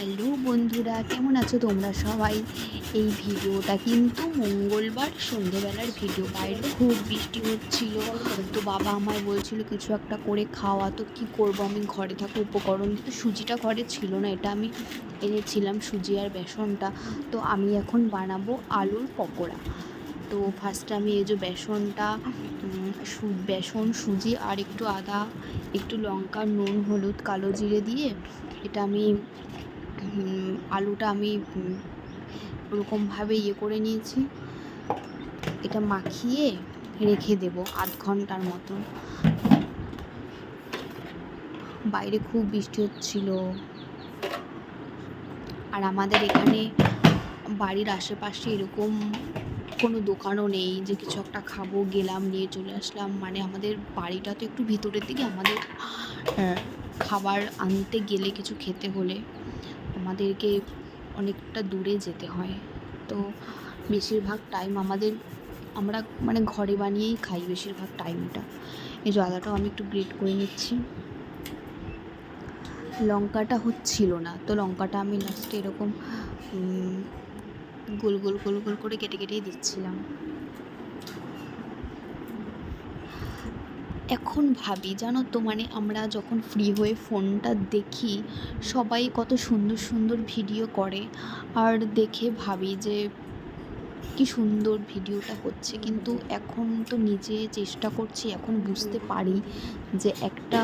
Hello বন্ধুরা, কেমন আছো তোমরা সবাই? এই ভিডিওটা কিন্তু মঙ্গলবার সন্ধেবেলার ভিডিও। বাইরে খুব বৃষ্টি হচ্ছিল, তো বাবা আমায় বলছিল কিছু একটা করে খাওয়া, তো কী করব? আমি ঘরে থাকা উপকরণ তো সুজিটা ঘরে ছিল না, এটা আমি এনেছিলাম সুজি আর বেসনটা। তো আমি এখন বানাবো আলুর পকোড়া। তো ফার্স্টে আমি এই যে বেসনটা বেসন, সুজি আর একটু আদা, একটু লঙ্কা, নুন, হলুদ, কালো জিরে দিয়ে এটা আমি আলুটা আমি ওরকমভাবে ইয়ে করে নিয়েছি। এটা মাখিয়ে রেখে দেব আধ ঘণ্টার মতো। বাইরে খুব বৃষ্টি হচ্ছিল। আর আমাদের এখানে বাড়ির আশেপাশে এরকম কোনো দোকানও নেই যে কিছু একটা খাব, গেলাম, নিয়ে চলে আসলাম। মানে আমাদের বাড়িটা তো একটু ভিতরের দিকে, আমাদের খাবার আনতে গেলে কিছু খেতে হলে। আমাদেরকে অনেকটা দূরে যেতে হয়। তো বেশিরভাগ টাইম আমাদের, আমরা মানে ঘরে বানিয়েই খাই বেশিরভাগ টাইমটা এই যে আমি একটু গ্রেট করে নিচ্ছি। লঙ্কাটা হচ্ছিল না, তো লঙ্কাটা আমি লাস্টে এরকম গোল গোল গোল গোল করে কেটে কেটেই দিচ্ছিলাম। এখন ভাবি, জানো তো মানে আমরা যখন ফ্রি হয়ে ফোনটা দেখি, সবাই কত সুন্দর সুন্দর ভিডিও করে। আর দেখে ভাবি যে, কি সুন্দর ভিডিওটা হচ্ছে। কিন্তু এখন তো নিজে চেষ্টা করছি, এখন বুঝতে পারি যে একটা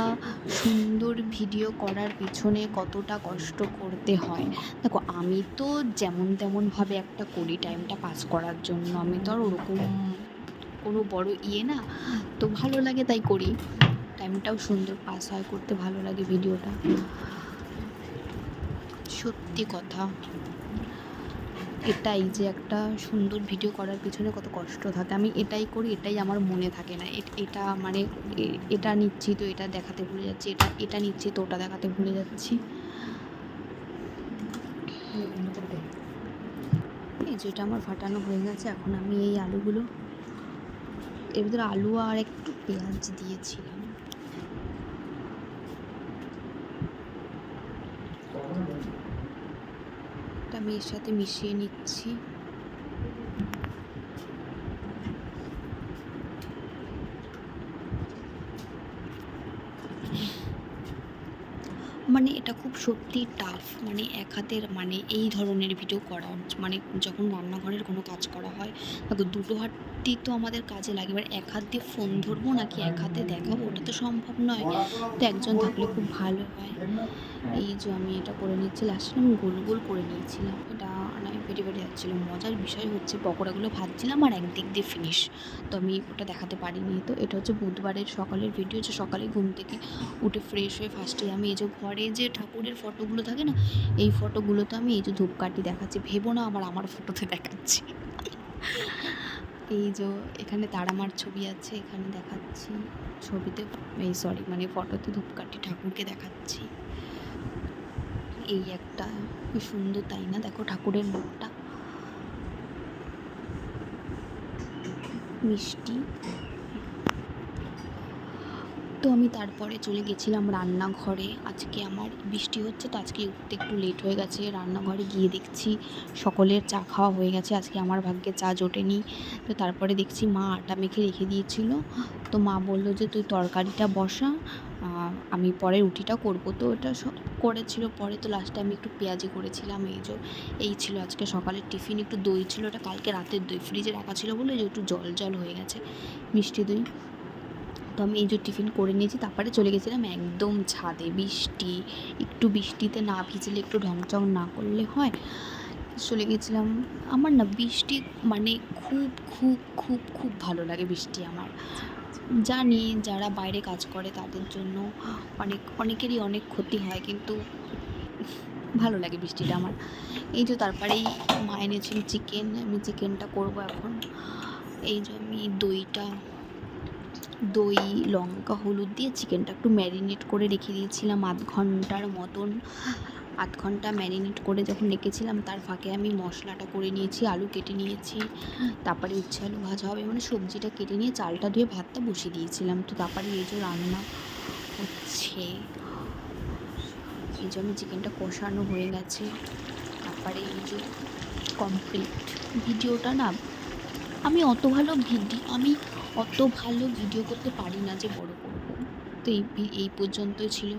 সুন্দর ভিডিও করার পিছনে কতটা কষ্ট করতে হয়। দেখো, আমি তো যেমন তেমনভাবে একটা করি টাইমটা পাস করার জন্য, আমি তো আর ওরকম কোনো বড় ইয়ে না, তো ভালো লাগে তাই করি। টাইমটাও সুন্দর পাস হয়, করতে ভালো লাগে ভিডিওটা সত্যি কথা। এটাই যে একটা সুন্দর ভিডিও করার পিছনে কত কষ্ট থাকে। আমি এটাই করি, এটাই আমার মনে থাকে না। এটা মানে এটা নিচ্ছি তো এটা দেখাতে ভুলে যাচ্ছি, এটা এটা নিচ্ছি তো ওটা দেখাতে ভুলে যাচ্ছি। এই যেটা আমার ফাটানো হয়ে গেছে, এখন আমি এই আলুগুলো এর ভিতরে আলু আর একটু পেঁয়াজ দিয়েছিলাম। আমি এর সাথে মিশিয়ে নিচ্ছি। মানে এটা খুব সত্যি টাফ মানে এক হাতের মানে এই ধরনের ভিডিও করা মানে যখন রান্নাঘরের কোনো কাজ করা হয় দেখো দুটো হাতটি তো আমাদের কাজে লাগে, এবার এক হাত দিয়ে ফোন ধরবো নাকি এক হাতে দেখাবো, ওটা তো সম্ভব নয়। তো একজন থাকলে খুব ভালো হয়। এই যে আমি এটা করে নিচ্ছি লাস্টে আমি গোল গোল করে নিয়েছিলাম। এটা আমি পেটে পেটে যাচ্ছিল। মজার বিষয় হচ্ছে পকোড়াগুলো ভাজছিলাম আর একদিক দিয়ে ফিনিশ তো আমি ওটা দেখাতে পারিনি। তো এটা হচ্ছে বুধবারের সকালের ভিডিও যে সকালে ঘুম থেকে উঠে ফ্রেশ হয়ে ফার্স্টে আমি এই যে ঘরে যে ঠাকুরের ফটোগুলো থাকে না, এই ফটোগুলোতে আমি এই যে ধূপকাঠি দেখাচ্ছি, ভেবো না আবার আমার ফটোতে দেখাচ্ছি। এই যে এখানে তারামার ছবি আছে, এখানে দেখাচ্ছি ছবিতে, এই সরি মানে ফটোতে ধূপকাঠি ঠাকুরকে দেখাচ্ছি। এই একটা, কি সুন্দর, তাই না? দেখো ঠাকুরের মুখটা। মিষ্টি। তো আমি তারপরে চলে গেছিলাম রান্নাঘরে। আজকে আমার বৃষ্টি হচ্ছে, তো আজকে উঠতে একটু লেট হয়ে গেছে। রান্নাঘরে গিয়ে দেখছি সকলের চা খাওয়া হয়ে গেছে। আজকে আমার ভাগ্যে চা জোটেনি। তো তারপরে দেখছি মা আটা মেখে রেখে দিয়েছিল। তো মা বলল যে, তুই তরকারিটা বসা আমি পরে রুটিটা করব। তো ওটা করেছিল পরে। তো লাস্টে আমি একটু পেঁয়াজি করেছিলাম। এই যে, এই ছিল আজকে সকালের টিফিন। একটু দই ছিল। ওটা কালকে রাতের দই। ফ্রিজে রাখা ছিল বলে যে, একটু জল জল হয়ে গেছে। মিষ্টি দই। তো আমি এই যে টিফিন করে নিয়েছি, তারপরে চলে গেছিলাম একদম ছাদে। বৃষ্টি, একটু বৃষ্টিতে না ভিজলে একটু ঢংচং না করলে হয়, চলে গেছিলাম। আমার না বৃষ্টি মানে খুব খুব খুব খুব ভালো লাগে বৃষ্টি আমার। জানি যারা বাইরে কাজ করে তাদের জন্য অনেক, অনেকেরই অনেক ক্ষতি হয়, কিন্তু ভালো লাগে বৃষ্টিটা আমার। এই যে তারপরেই মা এনেছিল চিকেন আমি চিকেনটা করব এখন। এই যে আমি দইটা দই, লঙ্কা, হলুদ দিয়ে চিকেনটা একটু ম্যারিনেট করে রেখে দিয়েছিলাম আধ ঘণ্টার মতন। আধ ঘণ্টা ম্যারিনেট করে যখন রেখেছিলাম, তার ফাঁকে আমি মশলাটা করে নিয়েছি, আলু কেটে নিয়েছি, তারপরে উচ্ছে আলু ভাজা হবে মানে সবজিটা কেটে নিয়ে চালটা ধুয়ে ভাতটা বসিয়ে দিয়েছিলাম। তো তারপরে এই যে রান্না হচ্ছে, এই জন্য চিকেনটা কষানো হয়ে গেছে। তারপরে এই যে কমপ্লিট ভিডিওটা না আমি অত ভালো ভিডিও আমি অত ভালো ভিডিও করতে পারি না যে বড় করব। তো এই এই পর্যন্তই ছিল।